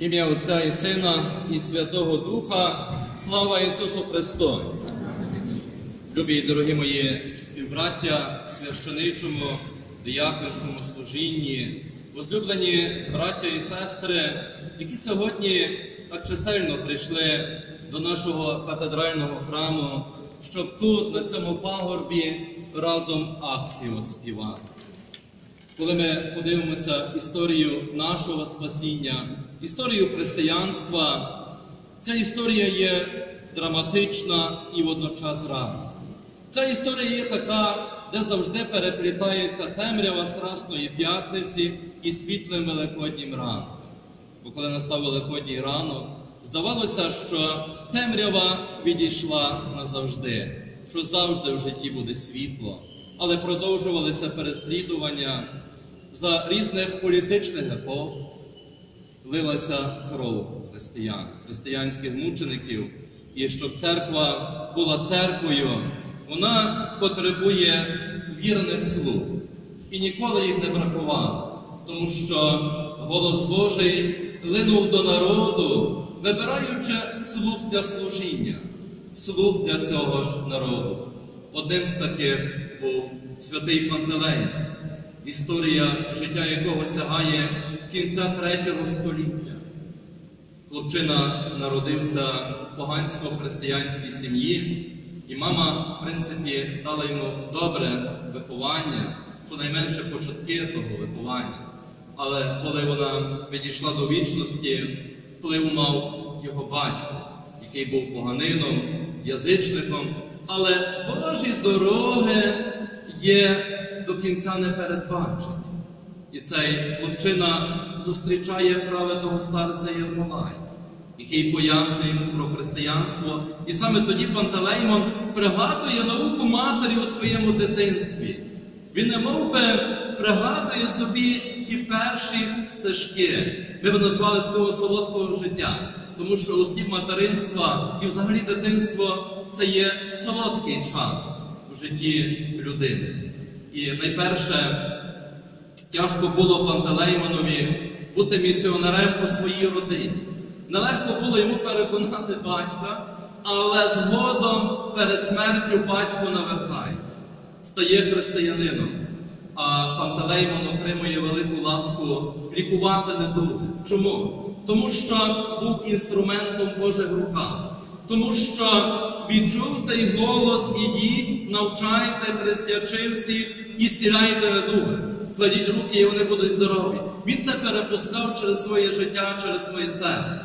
Ім'я Отця і Сина і Святого Духа. Слава Ісусу Христу! Любі і дорогі мої співбраття в священичому дияконському служінні, возлюблені браття і сестри, які сьогодні так чисельно прийшли до нашого катедрального храму, щоб тут, на цьому пагорбі, разом аксіо співати. Коли ми подивимося історію нашого спасіння, історію християнства, ця історія є драматична і водночас радісна. Ця історія є така, де завжди переплітається темрява Страсної п'ятниці і світлим великоднім ранком. Бо коли настав великодній ранок, здавалося, що темрява відійшла назавжди, що завжди в житті буде світло, але продовжувалися переслідування за різних політичних епох, лилася кров християн, християнських мучеників, і щоб церква була церквою, вона потребує вірних слуг. І ніколи їх не бракувало, тому що голос Божий линув до народу, вибираючи слуг для служіння, слуг для цього ж народу. Одним з таких був святий Пантелей, історія життя якого сягає кінця третього століття. Хлопчина народився в погансько-християнській сім'ї, і мама, в принципі, дала йому добре виховання, щонайменше початки того виховання. Але коли вона відійшла до вічності, вплив мав його батько, який був поганином, язичником, але Божі дороги є до кінця не передбачені. І цей хлопчина зустрічає праведного старця Єрмолая, який пояснює йому про християнство. І саме тоді Пантелеймон пригадує науку матері у своєму дитинстві. Він не мов би пригадує собі ті перші стежки. Ми б назвали такого солодкого життя, тому що устів материнства і взагалі дитинство це є солодкий час в житті людини. І найперше Тяжко було Пантелеймонові бути місіонером у своїй родині. Нелегко було йому переконати батька, але згодом перед смертю батько навертається, стає християнином. А Пантелеймон отримує велику ласку лікувати недуги. Чому? Тому що був інструментом Божих руках. Тому що відчув той голос, ідіть, навчайте християчи всіх і зціляйте недуги кладіть руки, і вони будуть здорові. Він це перепускав через своє життя, через своє серце.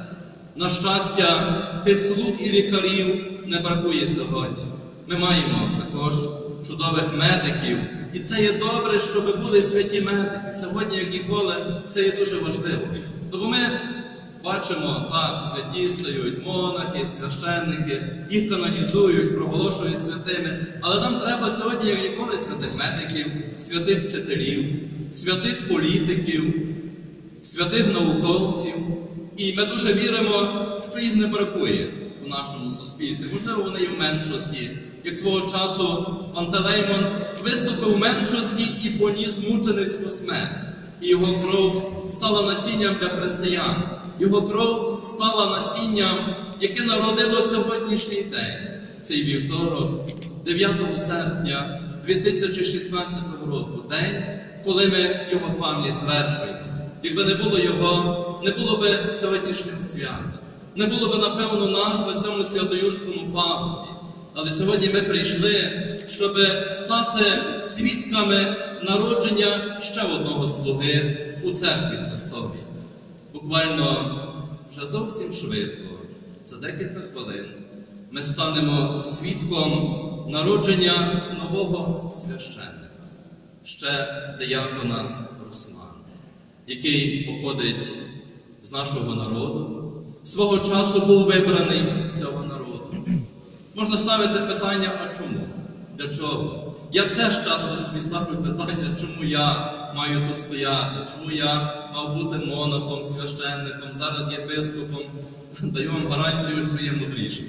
На щастя, тих слуг і лікарів не бракує сьогодні. Ми маємо також чудових медиків, і це є добре, щоб були святі медики. Сьогодні, як ніколи, це є дуже важливо. Тому ми бачимо, так, святі стають монахи, священники, їх канонізують, проголошують святими. Але нам треба сьогодні, як ніколи, святих медиків, святих вчителів, святих політиків, святих науковців. І ми дуже віримо, що їх не бракує у нашому суспільстві. Можливо, вони і в меншості. Як свого часу Пантелеймон виступив у меншості і поніс мученицьку смерть. І його кров стала насінням для християн. Його кров стала насінням, яке народило сьогоднішній день, цей вівторок, 9 серпня 2016 року, день, коли ми його пам'ять звершуємо. Якби не було його, не було би сьогоднішнього свята, не було би, напевно, нас на цьому святоюрському пагорбі. Але сьогодні ми прийшли, щоб стати свідками народження ще одного слуги у церкві Христовій. Буквально вже зовсім швидко, за декілька хвилин, ми станемо свідком народження нового священника, ще диякона Руслана, який походить з нашого народу, свого часу був вибраний з цього народу. Можна ставити питання, а чому? Для чого? Я теж часто собі ставлю питання, чому я маю тут стояти, чому я мав бути монахом, священником, зараз єпископом, даю вам гарантію, що є мудрішим.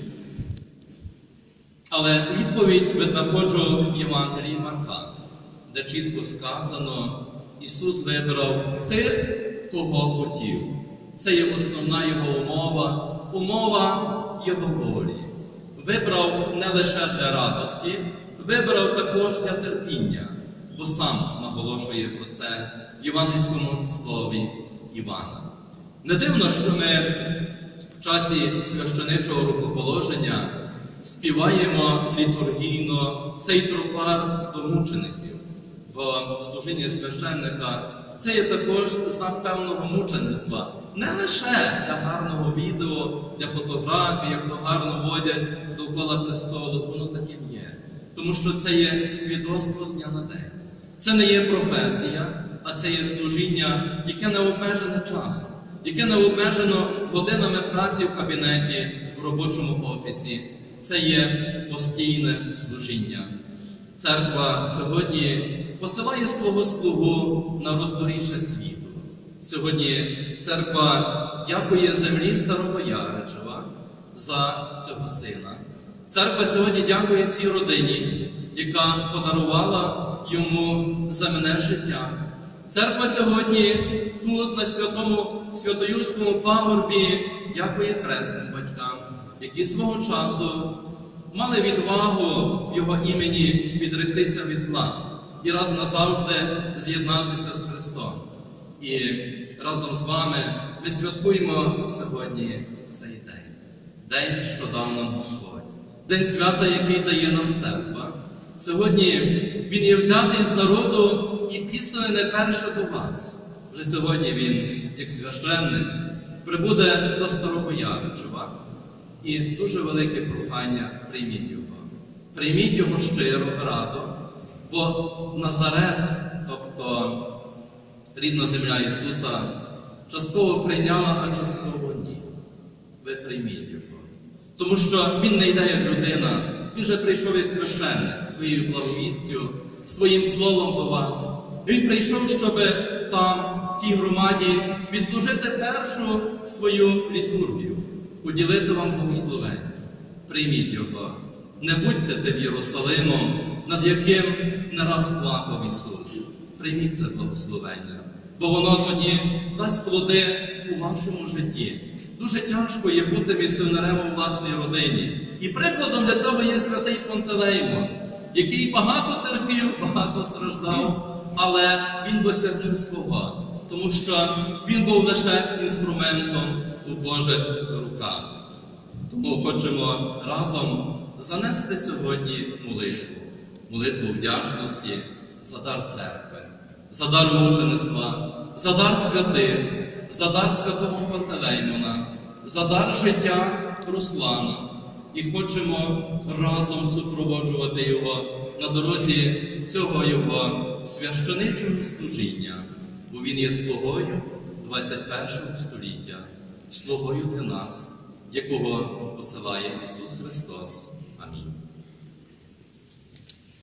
Але відповідь віднаходжу в Євангелії Марка, де чітко сказано, Ісус вибрав тих, кого хотів. Це є основна його умова, умова його волі. Вибрав не лише для радості, вибрав також для терпіння, бо сам наголошує про це в Євангельському слові Івана. Не дивно, що ми в часі священичого рукоположення співаємо літургійно цей тропар до мучеників, бо служіння священника це є також знак певного мучеництва. Не лише для гарного відео, для фотографій, як то гарно водять довкола престолу, воно таким є. Тому що це є свідоцтво з дня на день. Це не є професія, а це є служіння, яке не обмежене часом, яке не обмежено годинами праці в кабінеті, в робочому офісі. Це є постійне служіння. Церква сьогодні посилає свого слугу на роздоріжжя світу. Сьогодні церква дякує землі Старого Яричева за цього сина. Церква сьогодні дякує цій родині, яка подарувала йому земне життя. Церква сьогодні тут, на святому Святоюрському пагорбі, дякує хресним батькам, які свого часу мали відвагу в його імені відректися від зла і раз назавжди з'єднатися з Христом. І разом з вами ми святкуємо сьогодні цей день, день, що дав нам Господь, день свята, який дає нам церква. Сьогодні він є взятий з народу і після не перше до вас. Вже сьогодні він, як священник, прибуде до Старого Яричева. І дуже велике прохання прийміть його. Прийміть його щиро, радо, бо Назарет, тобто рідна земля Ісуса, частково прийняла, а частково ні. Ви прийміть його. Тому що Він не йде як людина, Він же прийшов як священник своєю благовістю, своїм словом до вас. Він прийшов, щоб там, в тій громаді, відслужити першу свою літургію, уділити вам благословення. Прийміть його. Не будьте тим Єрусалимом, над яким не раз плакав Ісус. Прийміть це благословення, бо воно тоді дасть плоди у вашому житті. Дуже тяжко є бути місіонерем у власній родині. І прикладом для цього є святий Пантелеймон, який багато терпів, багато страждав, але він досягнув свого, тому що він був лише інструментом у Божих руках. Тому хочемо разом занести сьогодні молитву, молитву вдячності за дар церкви, за дар мучеництва, за дар святих, за дар святого Пантелеймона, за дар життя Руслана. І хочемо разом супроводжувати його на дорозі цього його священичого служіння, бо він є слугою 21 століття, слугою для нас, якого посилає Ісус Христос. Амінь.